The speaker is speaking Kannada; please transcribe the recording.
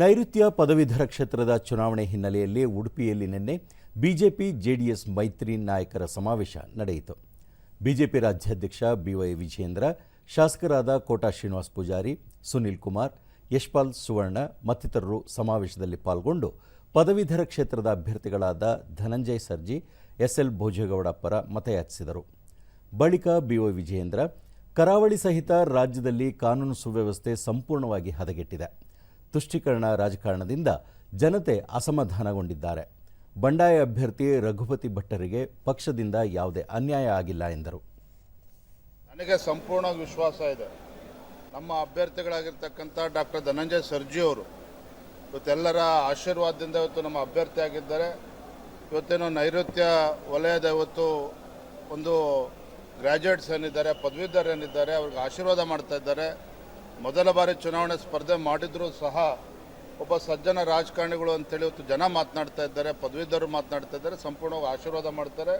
ನೈಋತ್ಯ ಪದವೀಧರ ಕ್ಷೇತ್ರದ ಚುನಾವಣೆ ಹಿನ್ನೆಲೆಯಲ್ಲಿ ಉಡುಪಿಯಲ್ಲಿ ನಿನ್ನೆ ಬಿಜೆಪಿ ಜೆಡಿಎಸ್ ಮೈತ್ರಿ ನಾಯಕರ ಸಮಾವೇಶ ನಡೆಯಿತು. ಬಿಜೆಪಿ ರಾಜ್ಯಾಧ್ಯಕ್ಷ ಬಿವೈ ವಿಜೇಂದ್ರ ಶಾಸಕರಾದ ಕೋಟಾ ಶ್ರೀನಿವಾಸ್ ಪೂಜಾರಿ, ಸುನಿಲ್ ಕುಮಾರ್, ಯಶ್ಪಾಲ್ ಸುವರ್ಣ ಮತ್ತಿತರರು ಸಮಾವೇಶದಲ್ಲಿ ಪಾಲ್ಗೊಂಡು ಪದವೀಧರ ಕ್ಷೇತ್ರದ ಅಭ್ಯರ್ಥಿಗಳಾದ ಧನಂಜಯ್ ಸರ್ಜಿ, ಎಸ್ಎಲ್ ಭೋಜೇಗೌಡ ಪರ ಮತಯಾಚಿಸಿದರು. ಬಳಿಕ ಬಿಒ ವಿಜಯೇಂದ್ರ, ಕರಾವಳಿ ಸಹಿತ ರಾಜ್ಯದಲ್ಲಿ ಕಾನೂನು ಸುವ್ಯವಸ್ಥೆ ಸಂಪೂರ್ಣವಾಗಿ ಹದಗೆಟ್ಟಿದೆ. ತುಷ್ಟೀಕರಣ ರಾಜಕಾರಣದಿಂದ ಜನತೆ ಅಸಮಾಧಾನಗೊಂಡಿದ್ದಾರೆ. ಬಂಡಾಯ ಅಭ್ಯರ್ಥಿ ರಘುಪತಿ ಭಟ್ಟರಿಗೆ ಪಕ್ಷದಿಂದ ಯಾವುದೇ ಅನ್ಯಾಯ ಆಗಿಲ್ಲ ಎಂದರು. ನನಗೆ ಸಂಪೂರ್ಣ ವಿಶ್ವಾಸ ಇದೆ. ನಮ್ಮ ಅಭ್ಯರ್ಥಿಗಳಾಗಿರ್ತಕ್ಕಂಥ ಡಾಕ್ಟರ್ ಧನಂಜಯ ಸರ್ಜಿ ಅವರು ಇವತ್ತೆಲ್ಲರ ಆಶೀರ್ವಾದದಿಂದ ಇವತ್ತು ನಮ್ಮ ಅಭ್ಯರ್ಥಿ ಆಗಿದ್ದಾರೆ. ಇವತ್ತೇನು ನೈಋತ್ಯ ವಲಯದ ಇವತ್ತು ಒಂದು ಗ್ರ್ಯಾಜುಯೇಟ್ಸ್ ಏನಿದ್ದಾರೆ ಪದವೀಧರ ಏನಿದ್ದಾರೆ ಅವ್ರಿಗೆ ಆಶೀರ್ವಾದ ಮಾಡ್ತಾ ಇದ್ದಾರೆ. ಮೊದಲ ಬಾರಿ ಚುನಾವಣೆ ಸ್ಪರ್ಧೆ ಮಾಡಿದರೂ ಸಹ ಒಬ್ಬ ಸಜ್ಜನ ರಾಜಕಾರಣಿಗಳು ಅಂತೇಳಿ ಇವತ್ತು ಜನ ಮಾತನಾಡ್ತಾ ಇದ್ದಾರೆ ಪದವೀಧರರು ಮಾತನಾಡ್ತಾ ಇದ್ದಾರೆ, ಸಂಪೂರ್ಣವಾಗಿ ಆಶೀರ್ವಾದ ಮಾಡ್ತಾರೆ.